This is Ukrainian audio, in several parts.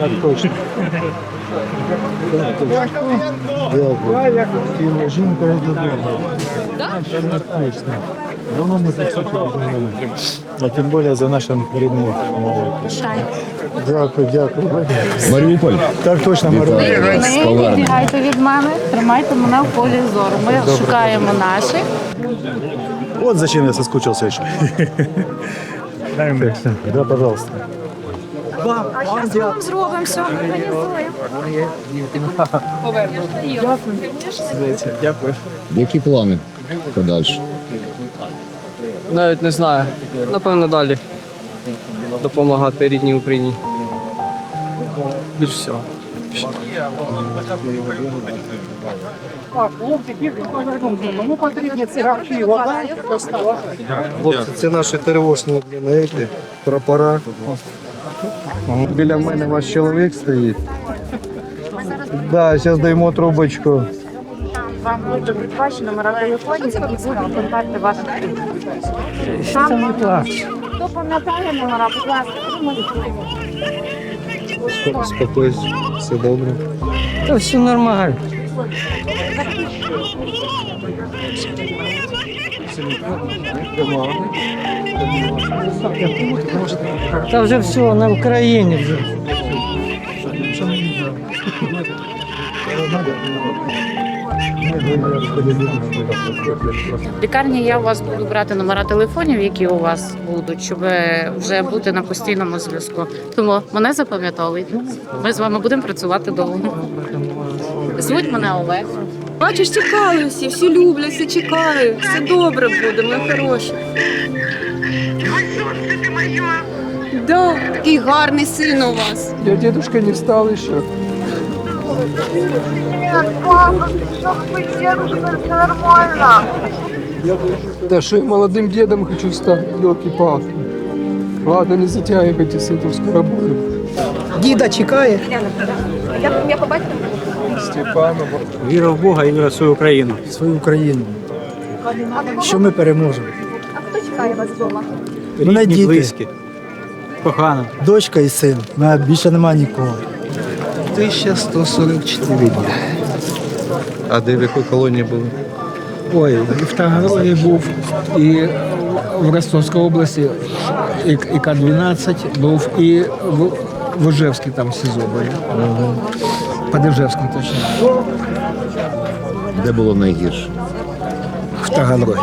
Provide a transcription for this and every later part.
Так точно. Дякую. Жінка я додому. Давно ми за все познайомі. А тим більше за нашим рідним мовою. Дякую, дякую. Маріуполь. Так точно, Марина. Вітаю з Не поверненням. відбігайте від мене, тримайте мене в полі зору. Ми шукаємо наших. Вот зачем я соскучился еще. Да, пожалуйста. А що вам зробимо? Все організуємо. Які плани подальші? Навіть не знаю. Напевно, далі допомагати рідній Україні. Більш всього. Хлопці, це наші тривожні прапора. Біля мене ваш чоловік стоїть. Да, зараз даємо трубочку. Вам буде ваші номера телефонів і будуть контакти ваших рідних. Хто пам'ятає номера, будь ласка, Спо- Спокойся, все добре. Та все нормально. Та вже все на Україні вже. В лікарні я у вас буду брати номера телефонів, які у вас будуть, щоб вже бути на постійному зв'язку. Тому мене запам'ятовуйте. Ми з вами будемо працювати довго. Звуть мене Олег. Бачиш, чекаю всі, всі люблять, всі чекають. Все добре буде, ми хороші. Да, такий гарний син у вас. Я дедушка не встал еще. Да что я молодым дедом хочу стать, елки-палки. Ладно, не затягивайте с этим, скоро буду. Діда чекає. Степанова. Віра в Бога і віра в свою Україну. Свою Україну. Що ми переможемо. А хто чекає вас вдома? Мене діти. близькі. Кохана. Дочка і син. У мене більше немає нікого. 1144 дні. А де в якій колонії були? Ой, і в Таганрогі був, і в Ростовській області і, і К-12 був, і в, в Ужевській там СІЗО були. Під Ужевськом точно. Де було найгірше? В Таганрогі.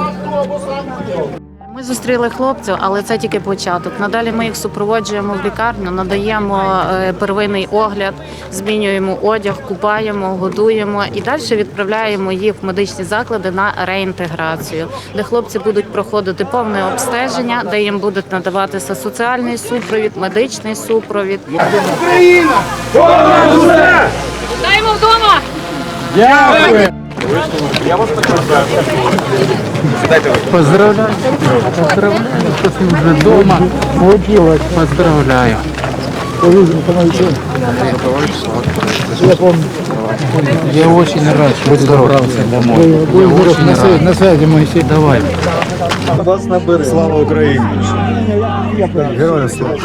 Ми зустріли хлопців, але це тільки початок. Надалі ми їх супроводжуємо в лікарню, надаємо е, первинний огляд, змінюємо одяг, купаємо, годуємо і далі відправляємо їх в медичні заклади на реінтеграцію, де хлопці будуть проходити повне обстеження, де їм будуть надаватися соціальний супровід, медичний супровід. Вдома! Поздравляю. Поздравляю, що ти вже вдома. Поздравляю. Я очень рад, что ты добрался домой. Я очень рад. На связи, Моисей, давай. Вас набере. Слава Україні! Героям слава!